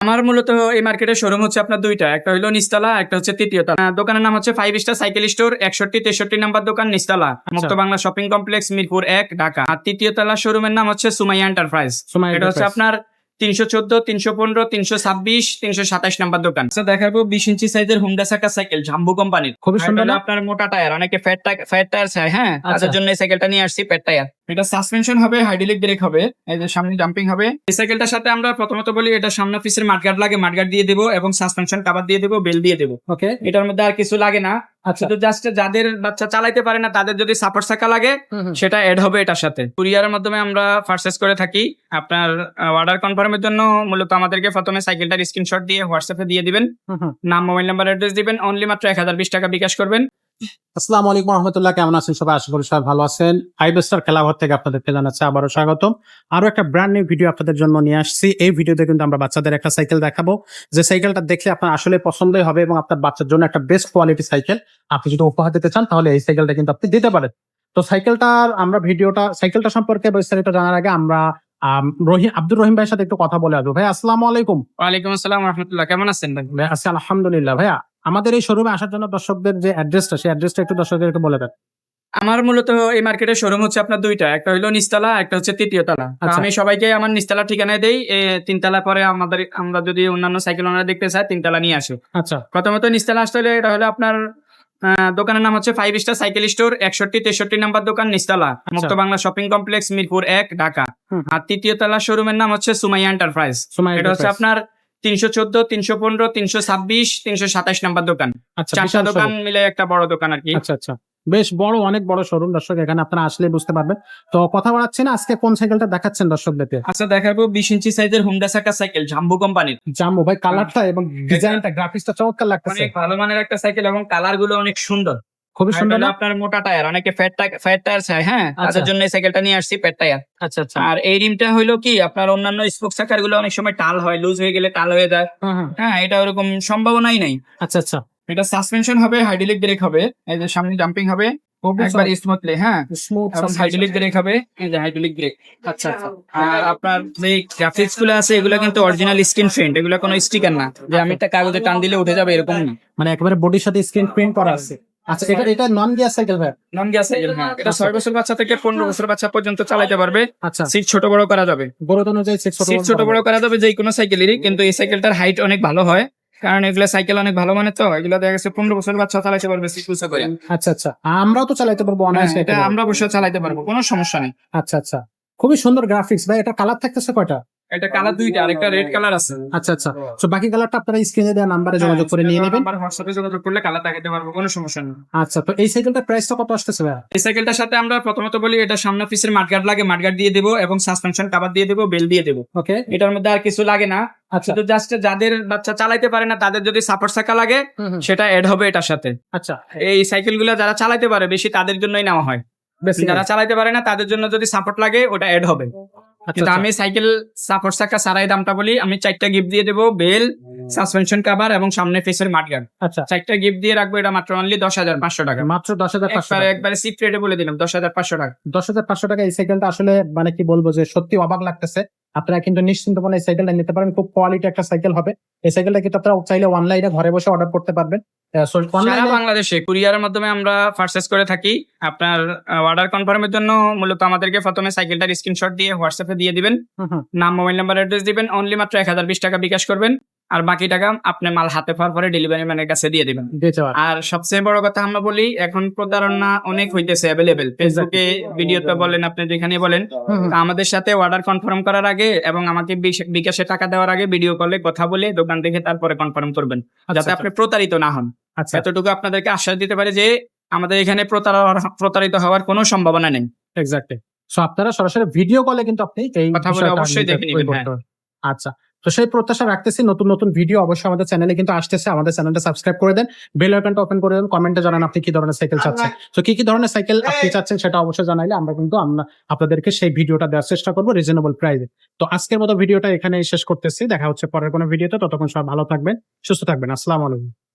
আমার মূলত এই মার্কেটের শোরুম হচ্ছে আপনার দুইটা। একটা হলো নিস্তালা একটা হচ্ছে তৃতীয় তলা দোকানের নাম হচ্ছে ফাইভ স্টার সাইকেল স্টোর একষট্টি তেষট্টি নাম্বার দোকান নিস্তালা। মুক্ত বাংলা শপিং কমপ্লেক্স মিরপুর এক ঢাকা। আর তৃতীয় তালা শোরুমের নাম হচ্ছে সুমাইয়া এন্টারপ্রাইজ এটা হচ্ছে আপনার তিনশো চোদ্দ তিনশো পনেরো তিনশো ছাব্বিশ তিনশো সাতাশ নাম্বার দোকান। আচ্ছা দেখাবো বিশ ইঞ্চি সাইজের হুন্ডা সাকা সাইকেল জাম্বু কোম্পানির খুবই সুন্দর আপনার মোটা টায়ার অনেকে ফ্যাট ফ্যাট টায়ার চায় হ্যাঁ? আচ্ছা। তাদের জন্য এই সাইকেলটা নিয়ে আসছি ফ্যাট টায়ার। এটা সাসপেনশন হবে হাইড্রোলিক ব্রেক হবে এই যে সামনে জাম্পিং হবে। এই সাইকেলটার সাথে আমরা প্রথমত বলি এটা সামনে পিসের মাঠগার্ড লাগে মাঠগার্ড দিয়ে দেবো এবং সাসপেনশন কাভার দিয়ে দেবো বেল দিয়ে দেবো ওকে এটার মধ্যে আর কিছু লাগে না। শুধু জাস্ট যাদের বাচ্চা চালাইতে পারে না তাদের যদি সাপোর্ট থাকা লাগে সেটা এড হবে এটার সাথে। কুরিয়ারের মাধ্যমে আমরা পারচেস করে থাকি। আপনার অর্ডার কনফার্মের জন্য মূলত আমাদেরকে প্রথমে সাইকেলটার স্ক্রিনশট দিয়ে হোয়াটসঅ্যাপে দিয়ে দিবেন। নাম মোবাইল নাম্বার অ্যাড্রেস দিবেন। অনলি মাত্র এক হাজার বিশ টাকা বিকাশ করবেন। আসসালামু আলাইকুম রহমতুল্লাহ কেমন আছেন সবাই? আশা করি সবাই ভালো আছেন। আইবেস্টার খেলাঘর থেকে আপনাদেরকে জানাচ্ছি আবারও স্বাগতম। আরও একটা ব্র্যান্ড নিউ ভিডিও আপনাদের জন্য নিয়ে আসছি। এই ভিডিওতে কিন্তু আমরা বাচ্চাদের একটা সাইকেল দেখাবো। যে সাইকেলটা দেখলে আপনার আসলে পছন্দই হবে এবং আপনার বাচ্চার জন্য একটা বেস্ট কোয়ালিটি সাইকেল আপনি যদি উপহার দিতে চান তাহলে এই সাইকেলটা কিন্তু আপনি দিতে পারেন। তো সাইকেলটার আমরা ভিডিওটা সাইকেলটা সম্পর্কে বিস্তারিত জানার আগে আমরা আম, রহিম আব্দুর রহিম ভাইয়ের সাথে একটু কথা বলে আসব। ভাই আসসালামু আলাইকুম। ওয়ালাইকুম আসসালাম রহমতুল্লাহ কেমন আছেন ভাই? আছি আলহামদুলিল্লাহ। ভাইয়া আমাদের এই শোরুমে আসার জন্য দর্শকদের যে অ্যাড্রেসটা সেই অ্যাড্রেসটা একটু দর্শকদের একটু বলে দেন। আমার মূলত এই মার্কেটের শোরুম হচ্ছে আপনার দুইটা একটা হলো নিস্তালা একটা হচ্ছে তৃতীয় তলা। আচ্ছা। আমি সবাইকে আমার নিস্তালা ঠিকানায় দেই তিনতলা পরে আমাদের আমরা যদি অন্যান্য সাইকেল ওনারা দেখতে চাই তিনতলা নিয়ে আসি। আচ্ছা। প্রথমত নিস্তালা আসতে হলে এটা হলো আপনার দোকানের নাম হচ্ছে ফাইভ স্টার সাইকেল স্টোর একষট্টি তেষট্টি নাম্বার দোকান নিস্তালা মুক্ত বাংলা শপিং কমপ্লেক্স মিরপুর এক ঢাকা। আর তৃতীয় তলা শোরুমের নাম হচ্ছে সুমাইয়া এন্টারপ্রাইজ এটা হচ্ছে আপনার তিনশো চোদ্দ তিনশো পনেরো তিনশো ছাব্বিশ তিনশো সাতাশ নাম্বার দোকান। আচ্ছা চারটা দোকান মিলে একটা বড় দোকান আর কি। আচ্ছা আচ্ছা। বেশ বড় অনেক বড় শোরুম দর্শক এখানে আপনারা আসলে বুঝতে পারবেন। তো কথা বাড়াচ্ছি না আজকে কোন সাইকেলটা দেখাচ্ছেন দর্শকদেরকে? আচ্ছা দেখাবো বিশ ইঞ্চি সাইজের হুন্ডা সাকা সাইকেল জাম্বু কোম্পানির জাম্বু ভাই কালারটা এবং ডিজাইনটা গ্রাফিক্সটা চমৎকার লাগতেছে। অনেক ভালো মানের একটা সাইকেল এবং কালারগুলো অনেক সুন্দর। খুবই সুন্দর? আপনার মোটা টায়ার অনেকে ফ্যাট ফ্যাট টায়ার চায় হ্যাঁ? আচ্ছা। তাদের জন্য এই সাইকেলটা নিয়ে আসছি ফ্যাট টায়ার আচ্ছা আচ্ছা। আর এই রিমটা হইল কি আপনার অন্যান্য স্পোক চাকারগুলো অনেক সময় টাল হয় লুজ হয়ে গেলে টাল হয়ে যায়। হুম, হুম। হ্যাঁ এটা ওরকম সম্ভাবনাই নাই। আচ্ছা আচ্ছা। এটা সাসপেনশন হবে হাইড্রোলিক ব্রেক হবে এই যে সামনে জাম্পিং হবে একবার স্মুথলি হ্যাঁ? স্মুথ এবং হাইড্রোলিক ব্রেক হবে। এই যে হাইড্রোলিক ব্রেক আচ্ছা আচ্ছা। আর আপনার যে গ্রাফিক্সগুলো আছে এগুলো কিন্তু অরিজিনাল স্ক্রিন প্রিন্ট এগুলো কোনো স্টিকার না যে আমি একটা কাগজে টান দিলে উঠে যাবে এরকম না। মানে একেবারে বডির সাথে স্ক্রিন প্রিন্ট করা আছে। আচ্ছা এটা এটা নন গিয়ার সাইকেল ভাই? নন গ্যাস হ্যাঁ। এটা ছয় বছর বাচ্চা থেকে পনেরো বছর বাচ্চা পর্যন্ত চালাতে পারবে। আচ্ছা। সিট ছোট বড় করা যাবে। বড় অনুযায়ী সিট ছোট বড় করা যাবে। যে কোনো সাইকেলেরই কিন্তু এই সাইকেলটার হাইট অনেক ভালো হয়। কারণ এগুলো সাইকেল অনেক ভালো মানে তো এগুলো দেখা গেছে পনেরো বছর বাচ্চা চালাতে পারবে করে আচ্ছা আচ্ছা। আমরাও তো চালাতে পারব হ্যাঁ, অনায়াসে এটা আমরা বসে চালাতে পারব কোনো সমস্যা নেই। আচ্ছা আচ্ছা। খুবই সুন্দর গ্রাফিক্স ভাই এটা কালার থাকতেছে কয়টা? এটা কালার দুইটা আরেকটা রেড কালার আছে। আচ্ছা আচ্ছা। তো বাকি কালারটা আপনারা স্ক্রিনে দেওয়া নাম্বারে যোগাযোগ করে নিয়ে নেবেন। আমার হোয়াটসঅ্যাপে যোগাযোগ করলে কালার দেখাতে পারব কোনো সমস্যা নেই। আচ্ছা তো এই সাইকেলটার প্রাইসটা কত আসতেছে ভাই এই সাইকেলটার সাথে আমরা প্রথমত বলি এটা সামনে পিসের মাঠগার্ড লাগে মাঠগার্ড দিয়ে দেবো এবং সাসপেনশন কাভার দিয়ে দেবো বেল দিয়ে দেবো। ওকে এটার মধ্যে আর কিছু লাগে না। আচ্ছা। তো জাস্ট যাদের বাচ্চা চালাইতে পারে না তাদের যদি সাপোর্ট চাকা লাগে। সেটা এড হবে এটার সাথে। আচ্ছা। এই সাইকেলগুলো যারা চালাইতে পারে বেশি তাদের জন্যই নেওয়া হয়। যারা চালাইতে পারে না তাদের জন্য যদি সাপোর্ট লাগে ওটা এড হবে। আচ্ছা, কিন্তু আচ্ছা। আমি সাইকেল সাপোর্ট চাকা সারাই দামটা বলি আমি চারটা গিফট দিয়ে দেবো বেল সাসপেনশন কাভার এবং সামনে ফেসের মাঠগার্ড। আচ্ছা। চারটা গিফট দিয়ে রাখব এটা মাত্র অনলি দশ হাজার পাঁচশো টাকা। মাত্র দশ হাজার পাঁচশো একবারে একবারে সিপ রেটে বলে দিলাম দশ হাজার পাঁচশো টাকা। দশ হাজার পাঁচশো টাকা এই সাইকেলটা আসলে মানে কি বলব যে সত্যি অবাক লাগতেছে। আপনারা কিন্তু নিশ্চিন্ত মনে এই সাইকেলটা নিতে পারেন খুব কোয়ালিটি একটা সাইকেল হবে। এই সাইকেলটা কিন্তু আপনারা চাইলে অনলাইনে ঘরে বসে অর্ডার করতে পারবেন। সারা বাংলাদেশে কুরিয়ারের মাধ্যমে আমরা পারচেস করে থাকি। আপনার অর্ডার কনফার্মের জন্য মূলত আমাদেরকে প্রথমে সাইকেলটার স্ক্রিনশট দিয়ে হোয়াটসঅ্যাপে দিয়ে দিবেন। নাম মোবাইল নাম্বার অ্যাড্রেস দিবেন। অনলি মাত্র এক হাজার বিশ টাকা বিকাশ করবেন। আর বাকি টাকা আপনি মাল হাতে পাওয়ার পরে ডেলিভারি ম্যানের কাছে দিয়ে দিবেন। আর সবচেয়ে বড় কথা আমরা বলি এখন প্রতারণা অনেক হইতেছে অ্যাভেলেবেল ফেসবুকে ভিডিওতে বলেন আপনি যেখানে বলেন আমাদের সাথে অর্ডার কনফার্ম করার আগে এবং আমাকে বিকাশে টাকা দেওয়ার আগে ভিডিও কলে কথা বলে দোকান দেখে তারপরে কনফার্ম করবেন যাতে আচ্ছা, আপনি প্রতারিত না হন। আচ্ছা। এতটুকু আপনাদেরকে আশ্বাস দিতে পারে যে আমাদের এখানে প্রতারিত হওয়ার কোনো সম্ভাবনা নেই। এক্স্যাক্টলি সো আপনারা সরাসরি ভিডিও কলে কিন্তু আপনি এই কথা বলে অবশ্যই দেখে নিবেন, হ্যাঁ। আচ্ছা। তো সেই প্রত্যাশা রাখতেছি। নতুন নতুন ভিডিও অবশ্যই আমাদের চ্যানেলে কিন্তু আসতেছে। আমাদের চ্যানেলটা সাবস্ক্রাইব করে দেন। বেল আইকনটা ওপেন করে দেন। কমেন্টে জানান আপনি কি ধরনের সাইকেল চাচ্ছেন। তো কি কি ধরনের সাইকেল আপনি চাচ্ছেন সেটা অবশ্যই জানাইলে আমরা কিন্তু আমরা আপনাদেরকে সেই ভিডিওটা দেওয়ার চেষ্টা করব রিজনেবল প্রাইসে তো আজকের মতো ভিডিওটা এখানে শেষ করতেছি। দেখা হচ্ছে পরের কোনো ভিডিওতে ততক্ষণ সব ভালো থাকবেন সুস্থ থাকবেন। আসসালামু আলাইকুম।